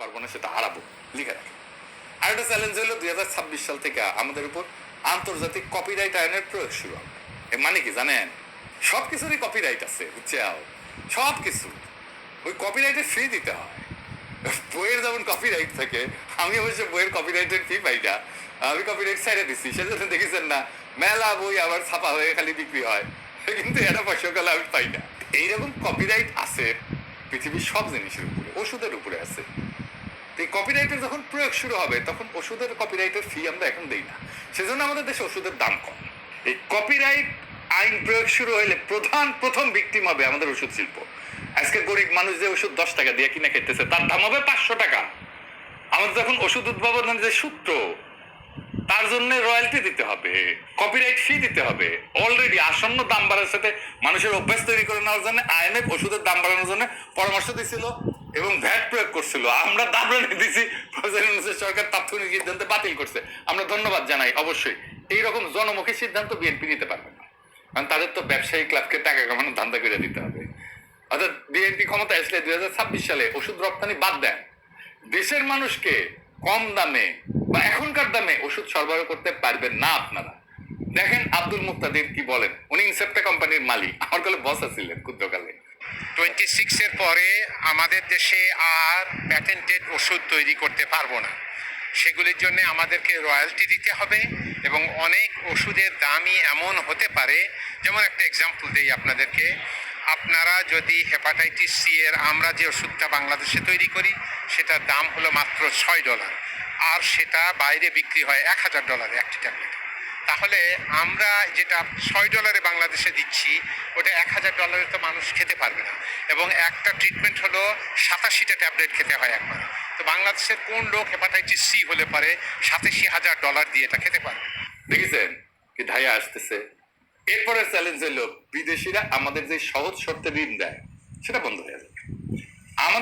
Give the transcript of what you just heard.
পারব না সেটা হারাবো, লিখে রাখি। আর একটা চ্যালেঞ্জ হলো দুই হাজার ছাব্বিশ সাল থেকে আমাদের উপর আন্তর্জাতিক কপিরাইট আইনের প্রয়োগ শুরু হবে। মানে কি জানেন? সব কিছুরই কপিরাইট আছে, বুঝছেও? সব কিছু ওই কপিরাইটের ফ্রি দিতে হয়। বইয়ের যেমন কপিরাইট থাকে, আমি অবশ্য বইয়ের কপিরাইটের ফি পাই না। আমি কপিরাইট সাইডে দিচ্ছি সেজন্য দেখেছেন না, মেলা বই আবার ছাপা হয়ে খালি বিক্রি হয়। কিন্তু এটা পয়সা গেলে আমি পাই না। এইরকম কপিরাইট আছে পৃথিবীর সব জিনিসের উপরে, ওষুধের উপরে আছে। এই কপিরাইটের যখন প্রয়োগ শুরু হবে, তখন ওষুধের কপিরাইটের ফি আমরা এখন দেই না। সেজন্য আমাদের দেশে ওষুধের দাম কম। এই কপিরাইট আইন প্রয়োগ শুরু হলে প্রধান, প্রথম ভিকটিম হবে আমাদের ওষুধ শিল্প। আজকে গরিব মানুষ যে ওষুধ দশ টাকা দিয়ে কিনে খেতেছে তার দাম হবে পাঁচশো টাকা। আমাদের যখন ওষুধ উদ্ভাবনের যে সূত্র, তার জন্য রয়্যালটি দিতে হবে কপিরাইট ফি দিতে হবে। অলরেডি আসন্ন দাম বাড়ার সাথে মানুষের অভ্যাস তৈরি করে নেওয়ার জন্য আইএমএফ ওষুধের দাম বাড়ানোর জন্য পরামর্শ দিছিল। এবং ভ্যাট প্রয়োগ করছিল। আমরা দাম বাড়িয়ে দিছি। সরকার তাৎক্ষণিক সিদ্ধান্ত বাতিল করছে। আমরা ধন্যবাদ জানাই অবশ্যই। এই রকম জনমুখী সিদ্ধান্ত বিএনপি নিতে পারবে না। কারণ তাদের তো ব্যবসায়ী ক্লাবকে টাকা কামানোর ধান্দা করে দিতে হবে। অর্থাৎ বিএনপি ক্ষমতা আসলে দুই হাজার ছাব্বিশ সালে ওষুধ রপ্তানি বাদ দেন। দেশের মানুষকে কম দামে বা এখনকার দামে ওষুধ সরবরাহ করতে পারবেন না আপনারা। দেখেন আব্দুল মুক্তাদির কি বলেন? উনি ইনসেপ্টা কোম্পানির মালিক। আমার কালে বস আছিলেন ক্ষুদ্রকালে। টোয়েন্টি সিক্সের পরে আমাদের দেশে আর প্যাটেন্টেড ওষুধ তৈরি করতে পারব না। সেগুলির জন্য আমাদেরকে রয়্যালটি দিতে হবে এবং অনেক ওষুধের দামই এমন হতে পারে, যেমন একটা এক্সাম্পল দিই আপনাদেরকে। আপনারা যদি হেপাটাইটিস সি এর আমরা যে ওষুধটা বাংলাদেশে তৈরি করি, সেটার দাম হলো মাত্র ছয় ডলার। আর সেটা বাইরে বিক্রি হয় এক হাজার ডলারে একটি ট্যাবলেট তাহলে আমরা যেটা ছয় ডলারে বাংলাদেশে দিচ্ছি, ওটা এক হাজার ডলারে তো মানুষ খেতে পারবে না। এবং একটা ট্রিটমেন্ট হলো সাতাশিটা ট্যাবলেট খেতে হয় একবার। তো বাংলাদেশের কোন লোক হেপাটাইটিস সি হলে পারে, সাতাশি হাজার ডলার দিয়ে এটা খেতে পারবে। দেখেছেন কি ধাইয়া আসতেছে? এরপরে চ্যালেঞ্জ হলো বিদেশিরা আমাদের যে সহজ শর্তে ঋণ দেয়, সেটা বন্ধ হয়ে যাবে।